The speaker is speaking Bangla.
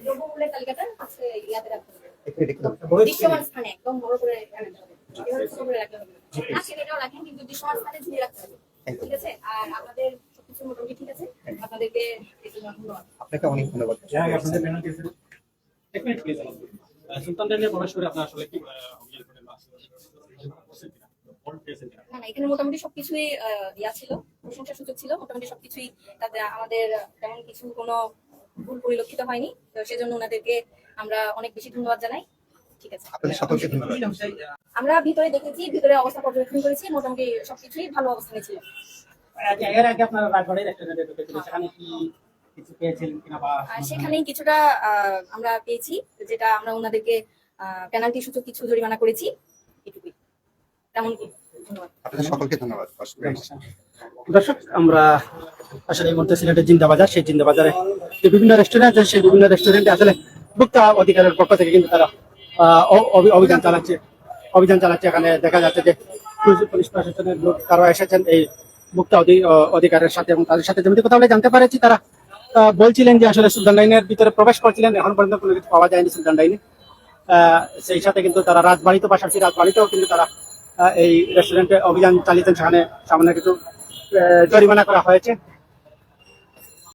আমাদের দ্রব্যমূল্যের তালিকাটা হচ্ছে ইয়াতে রাখতে হবে। একটু দেখতে হবে। দৃশ্যমান স্থানে একদম বড় করে রাখতে হবে। এভাবে ছোট করে রাখলে হবে না। আজকে রাখেন কিন্তু দৃশ্যমান স্থানে ঝুলিয়ে রাখতে হবে। ঠিক আছে? আর আপনাদের সবকিছু মোটামুটি ঠিক আছে? আপনাদেরকে ধন্যবাদ। আপনাকে অনেক ধন্যবাদ। আপনাদের পেনাল্টি আছে। এক মিনিট প্লিজ সুলতান ডাইনে প্রবেশ করে আপনার আসলে কি আহ, অভিযান করেন বা করছেন কিনা? ভোট পেয়েছেন কিনা? না না এখানে মোটামুটি সবকিছুই আহ, ইয়া ছিল। প্রশংসা সূচক ছিল। মোটামুটি সবকিছুই তাতে আমাদের তেমন কিছু কোনো ভুল পরিলক্ষিত হয়নি। তো সেজন্য ওনাদেরকে আমরা অনেক বেশি ধন্যবাদ জানাই। ঠিক আছে। আপনাদের সকলকে ধন্যবাদ। আমরা ভিতরে দেখেছি ভিতরে অবস্থা পর্যবেক্ষণ করেছি মোটামুটি সবকিছুই ভালো অবস্থানে ছিল। এর আগে আপনারা রাজবাড়ির রেস্টুরেন্টে ঢুকেছিলেন সেখানে কি কিছু পেয়েছিলেন কিনা বা সেখানেই কিছুটা আহ, আমরা পেয়েছি যেটা আমরা ওনাদেরকে পেনাল্টি সূচক কিছু জরিমানা করেছি। এটুকুই। তেমন কি ধন্যবাদ। আপনাদের সকলকে ধন্যবাদ। দর্শক আমরা আসলে এই মুহূর্তে সিলেটের জিন্দা বাজার, সেই জিন্দা বাজারে যে বিভিন্ন রেস্টুরেন্ট আছে, সেই বিভিন্ন রেস্টুরেন্টে আসলে ভোক্তা অধিকারের পক্ষ থেকে কিন্তু তারা অভিযান চালাচ্ছে। অভিযান চালাচ্ছে। এখানে দেখা যাচ্ছে যে পুলিশ- প্রশাসনের লোক তারা এসেছেন এই ভোক্তা অধিকারের সাথে এবং তাদের সাথে। যেমনি কথা বলে জানতে পারেছি, তারা বলছিলেন যে আসলে সুলতান লাইনের ভিতরে প্রবেশ করছিলেন। এখন পর্যন্ত কোনো কিছু পাওয়া যায়নি সুলতান লাইনে। সেই সাথে কিন্তু তারা রাজবাড়িতে, পাশাপাশি রাজবাড়িতেও কিন্তু তারা এই রেস্টুরেন্টে অভিযান চালিয়েছেন। সেখানে সামান্য কিছু জরিমানা করা হয়েছে।